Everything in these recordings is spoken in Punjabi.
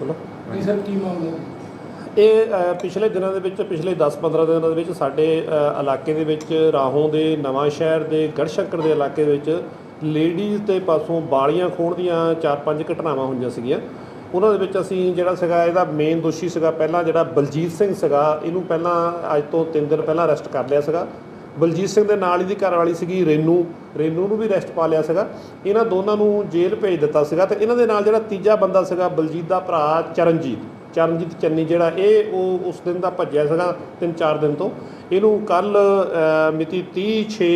ਬੋਲੋ ਜੀ ਸਰ ਕੀ ਮਾਮਲਾ? ਇਹ ਅ, ਪਿਛਲੇ ਦਿਨਾਂ ਦੇ ਵਿੱਚ ਪਿਛਲੇ 10-15 ਦਿਨਾਂ ਦੇ ਵਿੱਚ ਸਾਡੇ ਅ, ਇਲਾਕੇ ਦੇ ਵਿੱਚ ਰਾਹੋਂ ਦੇ ਨਵਾਂ ਸ਼ਹਿਰ ਦੇ ਗੜਸ਼ੰਕਰ ਦੇ ਇਲਾਕੇ ਦੇ ਵਿੱਚ ਲੇਡੀਜ਼ ਦੇ ਪਾਸੋਂ ਬਾਲੀਆਂ ਖੋਣ ਦੀਆਂ 4-5 ਘਟਨਾਵਾਂ ਹੋਈਆਂ ਸੀਗੀਆਂ। ਉਹਨਾਂ ਦੇ ਵਿੱਚ ਅਸੀਂ ਜਿਹੜਾ ਸੀਗਾ ਇਹਦਾ ਮੇਨ ਦੋਸ਼ੀ ਸੀਗਾ ਪਹਿਲਾਂ ਜਿਹੜਾ ਬਲਜੀਤ ਸਿੰਘ ਸੀਗਾ ਇਹਨੂੰ ਪਹਿਲਾਂ ਅੱਜ ਤੋਂ 3 ਦਿਨ ਪਹਿਲਾਂ ਅਰੈਸਟ ਕਰ ਲਿਆ ਸੀਗਾ। ਬਲਜੀਤ ਸਿੰਘ ਦੇ ਨਾਲ ਇਹਦੀ ਘਰਵਾਲੀ ਸੀਗੀ, ਰੇਨੂ। ਰੇਨੂ ਨੂੰ ਵੀ ਰੈਸਟ ਪਾ ਲਿਆ ਸੀਗਾ। ਇਹਨਾਂ ਦੋਨਾਂ ਨੂੰ ਜੇਲ੍ਹ ਭੇਜ ਦਿੱਤਾ ਸੀਗਾ ਤੇ ਇਹਨਾਂ ਦੇ ਨਾਲ ਜਿਹੜਾ ਤੀਜਾ ਬੰਦਾ ਸੀਗਾ ਬਲਜੀਤ ਦਾ ਭਰਾ ਚਰਨਜੀਤ। ਚਰਨਜੀਤ ਚੰਨੀ ਜਿਹੜਾ ਇਹ, ਉਹ ਉਸ ਦਿਨ ਦਾ ਭੱਜਿਆ ਸੀਗਾ 3-4 ਦਿਨ ਤੋਂ। ਇਹਨੂੰ ਕੱਲ ਮਿਤੀ 30 6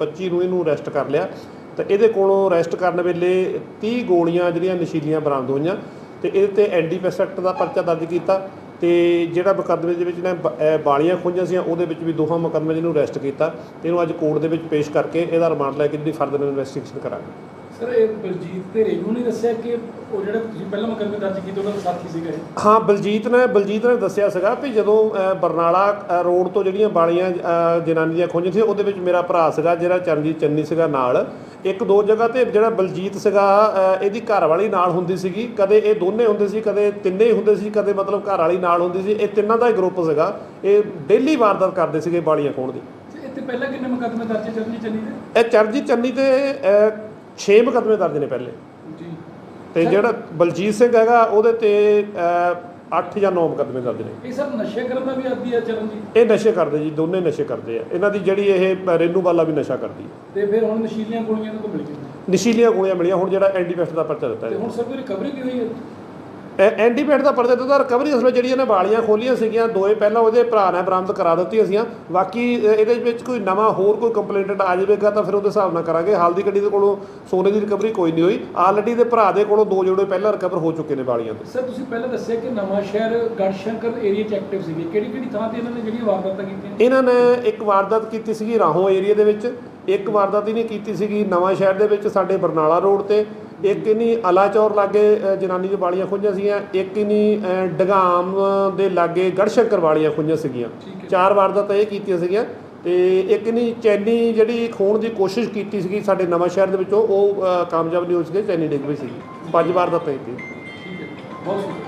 25 ਨੂੰ ਇਹਨੂੰ ਰੈਸਟ ਕਰ ਲਿਆ। ਤੇ ਇਹਦੇ ਕੋਲੋਂ ਰੈਸਟ ਕਰਨ ਵੇਲੇ 30 ਗੋਲੀਆਂ ਜਿਹੜੀਆਂ ਨਸ਼ੀਲੀਆਂ ਬਰਾਮਦ ਹੋਈਆਂ ਤੇ ਇਹਦੇ ਤੇ ਐਨਡੀਪੀਐਸ ਐਕਟ ਦਾ ਪਰਚਾ ਦਰਜ ਕੀਤਾ। ਤੇ ਜਿਹੜਾ ਮੁਕੱਦਮੇ ਦੇ ਵਿੱਚ ਨੇ ਬਾਲੀਆਂ ਖੋਈਆਂ ਸੀ ਉਹਦੇ ਵਿੱਚ ਵੀ ਦੋਹਾਂ ਮੁਕੱਦਮੇ 'ਚ ਇਹਨੂੰ ਅਰੈਸਟ ਕੀਤਾ ਤੇ ਇਹਨੂੰ ਅੱਜ ਕੋਰਟ ਦੇ ਵਿੱਚ ਪੇਸ਼ ਕਰਕੇ ਇਹਦਾ ਰਿਮਾਂਡ ਲੈ ਕੇ ਜਿਹੜੀ ਫਰਦਰ ਇਨਵੈਸਟੀਗੇਸ਼ਨ ਕਰਾਂਗੇ। ਸਰ ਇਹ ਬਲਜੀਤ ਤੇ ਰੇਨੂ ਨੇ ਦੱਸਿਆ ਕਿ ਉਹ ਜਿਹੜਾ ਤੁਸੀਂ ਪਹਿਲਾਂ ਮੁਕੱਦਮੇ ਦਰਜ ਕੀਤੇ ਉਹਨਾਂ ਦਾ ਸਾਥੀ ਸੀਗਾ ਇਹ? ਹਾਂ ਬਲਜੀਤ ਨੇ ਬਲਜੀਤ ਨੇ ਦੱਸਿਆ ਸੀਗਾ ਵੀ ਜਦੋਂ ਬਰਨਾਲਾ ਰੋਡ ਤੋਂ ਜਿਹੜੀਆਂ ਬਾਲੀਆਂ ਜਨਾਨੀ ਦੀਆਂ ਖੋਈਆਂ ਸੀ ਉਹਦੇ ਵਿੱਚ ਮੇਰਾ ਭਰਾ ਸੀਗਾ ਜਿਹੜਾ ਚਰਨਜੀਤ ਚੰਨੀ ਸੀਗਾ ਨਾਲ। ਇੱਕ ਦੋ ਜਗ੍ਹਾ ਤੇ ਜਿਹੜਾ ਬਲਜੀਤ ਸੀਗਾ ਇਹਦੀ ਘਰ ਵਾਲੀ ਨਾਲ ਹੁੰਦੀ ਸੀਗੀ। ਕਦੇ ਇਹ ਦੋਨੇ ਹੁੰਦੇ ਸੀ ਕਦੇ ਤਿੰਨੇ ਹੀ ਹੁੰਦੇ ਸੀ ਕਦੇ ਮਤਲਬ ਘਰ ਵਾਲੀ ਨਾਲ ਹੁੰਦੀ ਸੀ। ਇਹ ਤਿੰਨਾਂ ਦਾ ਹੀ ਗਰੁੱਪ ਸੀਗਾ। ਇਹ ਡੇਲੀ ਵਾਰਦਾਤ ਕਰਦੇ ਸੀਗੇ ਬਾਲੀਆਂ ਖੋਣ ਦੀ। ਇੱਥੇ ਪਹਿਲਾਂ ਕਿੰਨੇ ਮੁਕੱਦਮੇ ਦਰਜ ਚਰਨੀ ਚੰਨੀ ਦੇ? ਇਹ ਚਰਨਜੀਤ ਚੰਨੀ ਤੇ 6 ਮੁਕੱਦਮੇ ਦਰਜ ਨੇ ਪਹਿਲੇ। ਜੀ। ਤੇ ਜਿਹੜਾ ਬਲਜੀਤ ਸਿੰਘ ਹੈਗਾ ਉਹਦੇ ਤੇ 8 ਜਾਂ 9 ਮੁਕੱਦਮੇ ਦਰਜ ਨੇ। ਇਹ ਸਰ ਨਸ਼ੇ ਕਰਨ ਦਾ ਵੀ ਆਦੀ ਹੈ ਚਰਨਜੀਤ ਇਹ ਨਸ਼ੇ ਕਰਦੇ ਜੀ ਦੋਨੇ ਨਸ਼ੇ ਕਰਦੇ ਆ। ਇਹਨਾਂ ਦੀ ਜਿਹੜੀ ਇਹ ਰੇਨੂ ਵਾਲਾ ਵੀ ਨਸ਼ਾ ਕਰਦੀ ਹੈ ਤੇ ਫਿਰ ਹੁਣ ਨਸ਼ੀਲੀਆਂ ਗੋਲੀਆਂ ਤੋਂ ਮਿਲ ਗਈਆਂ? ਨਸ਼ੀਲੀਆਂ ਗੋਲੀਆਂ ਮਿਲੀਆਂ ਹੁਣ ਜਿਹੜਾ ਐਂਟੀਪੈਸਟ ਦਾ ਪਰਚਾ ਦਿੱਤਾ ਤੇ ਹੈ ਹੁਣ ਸਰ ਕੋਈ ਰਿਕਵਰੀ ਵੀ ਹੋਈ ਹੈ? ਐਂਟੀਪੈਸਟ ਦਾ ਪਰਚਾ ਦਿੱਤਾ ਰਿਕਵਰੀ ਅਸਲ ਵਿੱਚ ਜਿਹੜੀਆਂ ਨੇ ਬਾਲੀਆਂ ਖੋਲੀਆਂ ਸੀਗੀਆਂ ਦੋਏ ਪਹਿਲਾਂ ਉਹਦੇ ਭਰਾ ਨੇ ਬਰਾਮਦ ਕਰਾ ਦਿੱਤੀਆਂ ਸੀਆਂ ਬਾਕੀ ਇਹਦੇ ਵਿੱਚ ਕੋਈ ਨਵਾਂ ਹੋਰ ਕੋਈ ਕੰਪਲੇਂਟ ਆ ਜਾਵੇਗਾ ਤਾਂ ਫਿਰ ਉਹਦੇ ਹਿਸਾਬ ਨਾਲ ਕਰਾਂਗੇ। ਹਾਲ ਦੀ ਗੱਡੀ ਦੇ ਕੋਲੋਂ ਸੋਨੇ ਦੀ ਰਿਕਵਰੀ ਕੋਈ ਨਹੀਂ ਹੋਈ। ਆਲਰੇਡੀ ਦੇ ਭਰਾ ਦੇ ਕੋਲੋਂ ਦੋ ਜੋੜੇ ਪਹਿਲਾਂ ਰਿਕਵਰ ਹੋ ਚੁੱਕੇ ਨੇ ਬਾਲੀਆਂ ਤੋਂ। ਸਰ ਤੁਸੀਂ ਪਹਿਲਾਂ ਦੱਸਿਆ ਕਿ ਨਵਾਂ ਸ਼ਹਿਰ ਗੜਸ਼ੰਕਰ ਏਰੀਆ ਚ ਐਕਟਿਵ ਸੀਗੇ। ਕਿਹੜੀ ਕਿਹੜੀ ਥਾਂ ਤੇ ਇਹਨਾਂ ਨੇ ਜਿਹੜੀਆਂ ਵਾਰਦਾਤਾਂ ਕੀਤੀਆਂ? ਇਹਨਾਂ ਨੇ ਇੱਕ ਵਾਰਦਾਤ ਕੀਤੀ ਸੀਗੀ ਰਾਹੋਂ ਏਰੀਆ ਦੇ ਵਿੱਚ। ਇੱਕ ਵਾਰਦਾਤ ਇਹਨੇ ਕੀਤੀ ਸੀਗੀ ਨਵਾਂ ਸ਼ਹਿਰ ਦੇ ਵਿੱਚ ਸਾਡੇ ਬਰਨਾਲਾ ਰੋਡ ਤੇ। ਇੱਕ ਇਹਨੀ ਅਲਾਚੌਰ ਲਾਗੇ ਜਨਾਨੀ ਦੀ ਵਾਲੀਆਂ ਖੁੰਝਾਂ ਸੀਗੀਆਂ। ਇੱਕ ਇਹਨੀ ਅ, ਡਗਾਮ ਦੇ ਲਾਗੇ ਗੜਸ਼ੰਕਰ ਵਾਲੀਆਂ ਖੁੰਝਾਂ ਸੀਗੀਆਂ। ਹੈ। ਚਾਰ ਵਾਰਦਾਤਾਂ ਇਹ ਕੀਤੀਆਂ ਸੀਗੀਆਂ ਤੇ ਇੱਕ ਇਹਨੀ ਚੈਨੀ ਜਿਹੜੀ ਖੋਣ ਦੀ ਕੋਸ਼ਿਸ਼ ਕੀਤੀ ਸੀਗੀ ਸਾਡੇ ਨਵਾਂ ਸ਼ਹਿਰ ਦੇ ਵਿੱਚੋਂ ਉਹ ਕਾਮਯਾਬ ਨਹੀਂ ਹੋਈ ਸੀਗੀ ਚੈਨੀ ਡਿੱਗ ਪਈ ਸੀਗੀ। ਪੰਜ ਵਾਰਦਾਤਾਂ ਕੀਤੀਆਂ। ਠੀਕ ਹੈ ਬਹੁਤ ਸ਼ੁਕਰੀਆ।